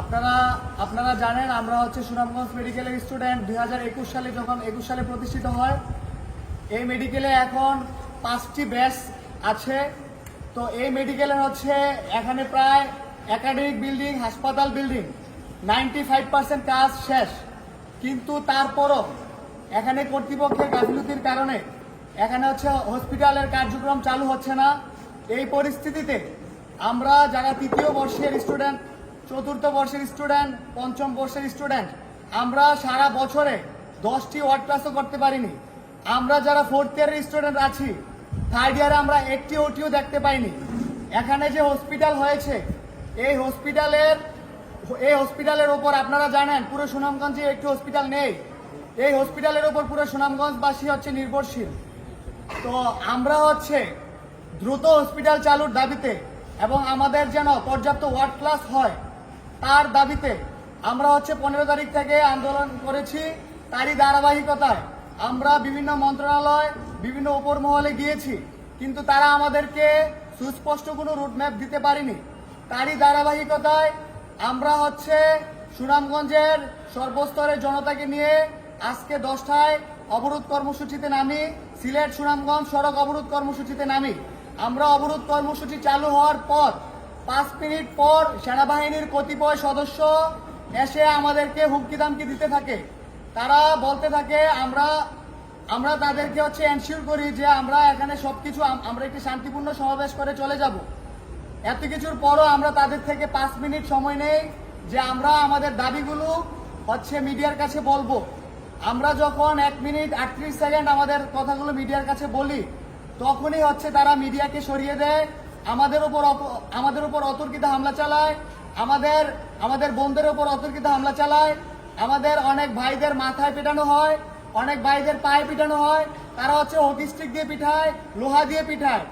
আপনারা আপনারা জানেন, আমরা হচ্ছে সুনামগঞ্জ মেডিকেলের স্টুডেন্ট দুই হাজার একুশ সালে যখন, একুশ সালে প্রতিষ্ঠিত হয়, এই মেডিকেলে এখন পাঁচটি ব্যাচ আছে। তো এই মেডিকেলের হচ্ছে এখানে প্রায় একাডেমিক বিল্ডিং হাসপাতাল বিল্ডিং নাইনটি ফাইভ পার্সেন্ট কাজ শেষ। কিন্তু তারপরও এখানে কর্তৃপক্ষের গাফিলতির কারণে এখানে হচ্ছে হসপিটালের কার্যক্রম চালু হচ্ছে না। এই পরিস্থিতিতে আমরা যারা তৃতীয় বর্ষের স্টুডেন্ট চতুর্থ বর্ষের স্টুডেন্ট, পঞ্চম বর্ষের স্টুডেন্ট। আমরা সারা বছরে দশটি ওয়ার্ড ক্লাসও করতে পারিনি। আমরা যারা ফোর্থ ইয়ারের স্টুডেন্ট আছি থার্ড ইয়ারে আমরা একটি ওটিও দেখতে পাইনি। এখানে যে হসপিটাল হয়েছে, এই হসপিটালের এই হসপিটালের ওপর আপনারা জানেন, পুরো সুনামগঞ্জে একটি হসপিটাল নেই। এই হসপিটালের ওপর পুরো সুনামগঞ্জবাসী হচ্ছে নির্ভরশীল। তো আমরা হচ্ছে দ্রুত হসপিটাল চালুর দাবিতে এবং আমাদের যেন পর্যাপ্ত ওয়ার্ড ক্লাস হয় তার দাবিতে আমরা হচ্ছে পনেরো তারিখ থেকে আন্দোলন করেছি তারই ধারাবাহিকতায়। আমরা বিভিন্ন মন্ত্রণালয়, বিভিন্ন উপর মহলে গিয়েছি, কিন্তু তারা আমাদেরকে সুস্পষ্ট কোনো রুটম্যাপ দিতে পারেনি। তারই ধারাবাহিকতায় আমরা হচ্ছে সুনামগঞ্জের সর্বস্তরের জনতাকে নিয়ে আজকে দশটায় অবরোধ কর্মসূচিতে নামি, সিলেট, সুনামগঞ্জ সড়ক অবরোধ কর্মসূচিতে নামি। আমরা অবরোধ কর্মসূচি চালু হওয়ার পর পাঁচ মিনিট পর সেনাবাহিনীর কতিপয় সদস্য এসে আমাদেরকে হুমকি দামকি দিতে থাকে। তারা বলতে থাকে, আমরা আমরা তাদেরকে হচ্ছে এনশিওর করি যে আমরা এখানে সবকিছু, আম- আমরা একটি শান্তিপূর্ণ সমাবেশ করে চলে যাব। এত কিছুর পরও আমরা তাদের থেকে পাঁচ মিনিট সময় নেই যে আমরা আমাদের দাবিগুলো হচ্ছে মিডিয়ার কাছে বলব। আমরা যখন এক মিনিট আটত্রিশ সেকেন্ড আমাদের কথাগুলো মিডিয়ার কাছে বলি, তখনই হচ্ছে তারা মিডিয়াকে সরিয়ে দেয় আমাদের উপর আমাদের উপর অতর্কিত হামলা চালায়, আমাদের আমাদের বোনদের উপর অতর্কিত হামলা চালায়, আমাদের অনেক ভাইদের মাথায় পেটানো হয়, অনেক ভাইদের পায়ে পিটানো হয়, তারা হচ্ছে হকি স্টিক দিয়ে পিঠায়, লোহা দিয়ে পিঠায়।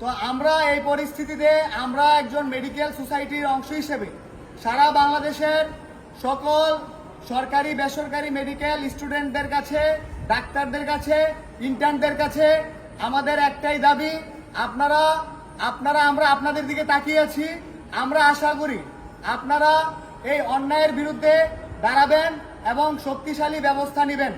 তো আমরা এই পরিস্থিতিতে আমরা একজন মেডিকেল সোসাইটির অংশ হিসেবে সারা বাংলাদেশের সকল সরকারি, বেসরকারি মেডিকেল স্টুডেন্টদের কাছে, ডাক্তারদের কাছে ইন্টার্নদের কাছে আমাদের একটাই দাবি আপনারা আপনারা, আমরা আপনাদের দিকে তাকিয়ে আছি, আমরা আশা করি আপনারা এই অন্যায়ের বিরুদ্ধে দাঁড়াবেন এবং শক্তিশালী ব্যবস্থা নেবেন।